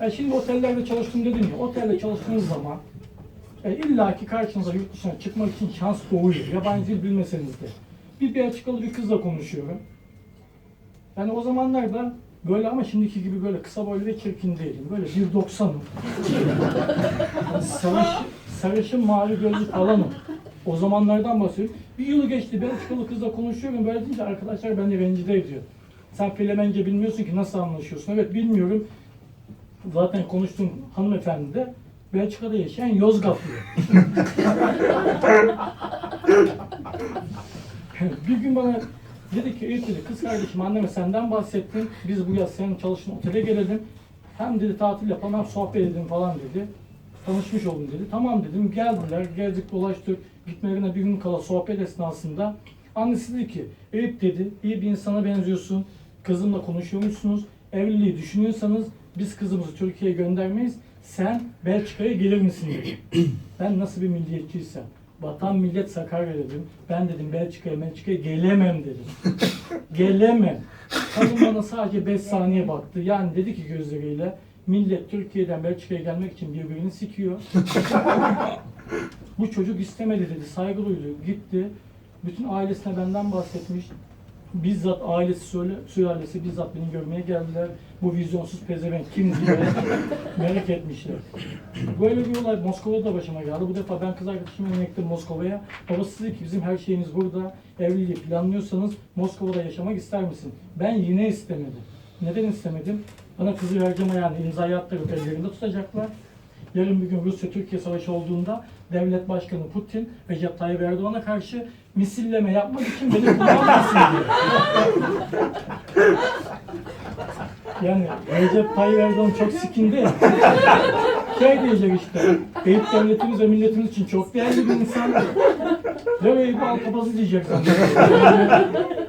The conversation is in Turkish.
E şimdi otellerde çalıştım dedim ya, otelde çalıştığınız zaman e, illa ki karşınıza yurt dışına çıkmak için şans doğuyor. Yabancı dil bilmeseniz de. Bir Belçikalı bir kızla konuşuyorum. Yani o zamanlarda böyle ama şimdiki gibi böyle kısa boylu ve çirkin değilim. Böyle 1.90'ım. Sarış, sarışın mavi gözlü falanım. O zamanlardan bahsediyorum. Bir yıl geçti Belçikalı kızla konuşuyorum. Böyle deyince arkadaşlar beni rencide ediyor. Sen Flemence bilmiyorsun ki nasıl anlaşıyorsun? Evet bilmiyorum. Zaten konuştuğum hanımefendi de Belçika'da yaşayan Yozgatlı. bir gün bana dedi ki Eyüp kız kardeşim anneme senden bahsettim. Biz bu yaz senin çalıştığın otele gelelim. Hem dedi tatil yapalım hem sohbet edelim falan dedi. Tanışmış oldum dedi. Tamam dedim geldiler gezdik dolaştık. Gitmelerine bir gün kala sohbet esnasında annesi dedi ki Eyüp dedi iyi bir insana benziyorsun. Kızımla konuşuyormuşsunuz. Evliliği düşünüyorsanız biz kızımızı Türkiye'ye göndermeyiz. Sen Belçika'ya gelir misin dedi. Ben nasıl bir milliyetçiysem. Vatan millet Sakarya dedim. Ben dedim Belçika'ya Belçika'ya gelemem dedim. gelemem. Kadın bana sadece 5 saniye baktı. Yani dedi ki gözleriyle millet Türkiye'den Belçika'ya gelmek için birbirini sikiyor. Bu çocuk istemedi dedi. Saygı duydu. Gitti. Bütün ailesine benden bahsetmiş. Bizzat ailesi söyle, sülalesi bizzat beni görmeye geldiler. Bu vizyonsuz pezevenk kim diye merak etmişler. Böyle bir olay Moskova'da da başıma geldi. Bu defa ben kız arkadaşımla gittim Moskova'ya. Babası dedi ki bizim her şeyimiz burada. Evliliği planlıyorsanız Moskova'da yaşamak ister misin? Ben yine istemedim. Neden istemedim? Bana kızı vereceğim ayağını imzayı attırıp ellerinde tutacaklar. Yarın bir gün Rusya-Türkiye savaşı olduğunda devlet başkanı Putin Recep Tayyip Erdoğan'a karşı misilleme yapmak için beni kullanmasın diyor. Yani Recep Tayyip Erdoğan çok sikindi. Şey diyecek işte, Eyüp devletimiz ve milletimiz için çok değerli bir insan. Ve Eyüp Alkabazı diyecek zaten.